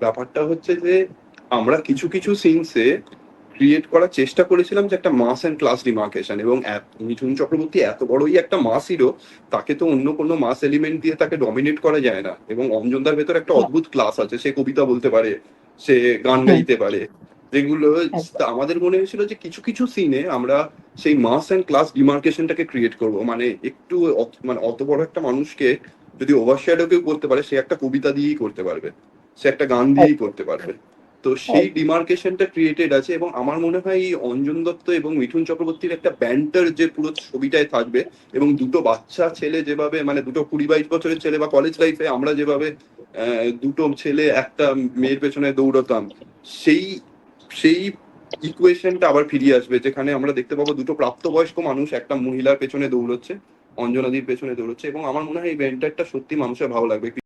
ব্যাপারটা হচ্ছে যে আমরা কিছু কিছু সিনসে ক্রিয়েট করার চেষ্টা করেছিলাম যে একটা মাস অ্যান্ড ক্লাস ডিমার্কেশন এবং মিঠুন চক্রবর্তী এত বড়ই একটা মাস হিরো তাকে তো অন্য কোনো মাস এলিমেন্ট দিয়ে তাকে ডমিনেট করা যায় না। এবং অঞ্জনদার ভেতর একটা অদ্ভুত ক্লাস আছে সে কবিতা বলতে পারে সে গান গাইতে পারে যেগুলো আমাদের মনে হয়েছিল যে কিছু কিছু সিনে আমরা সেই মাস অ্যান্ড ক্লাস ডিমার্কেশনটাকে ক্রিয়েট করব। মানে একটু মানে অত বড় একটা মানুষকে যদি ওভারশ্যাডো কেউ করতে পারে সে একটা কবিতা দিয়েই করতে পারবে। সে একটা গান দিয়েই করতে পারবে। তো সেই ডিমার্কেশনটা ক্রিয়েটেড আছে এবং আমার মনে হয় এই অঞ্জন দত্ত এবং মিঠুন চক্রবর্তীর একটা ব্যান্টার যে পুরো ছবিটায় থাকবে এবং দুটো বাচ্চা ছেলে যেভাবে মানে দুটো কুড়ি বাইশ বছরের ছেলে বা কলেজ লাইফে আমরা যেভাবে দুটো ছেলে একটা মেয়ের পেছনে দৌড়তাম সেই সেই ইকুয়েশনটা আবার ফিরিয়ে আসবে যেখানে আমরা দেখতে পাবো দুটো প্রাপ্তবয়স্ক মানুষ একটা মহিলার পেছনে দৌড়চ্ছে অঞ্জনাদির পেছনে দৌড়চ্ছে এবং আমার মনে হয় এই ব্যান্টারটা সত্যি মানুষের ভালো লাগবে।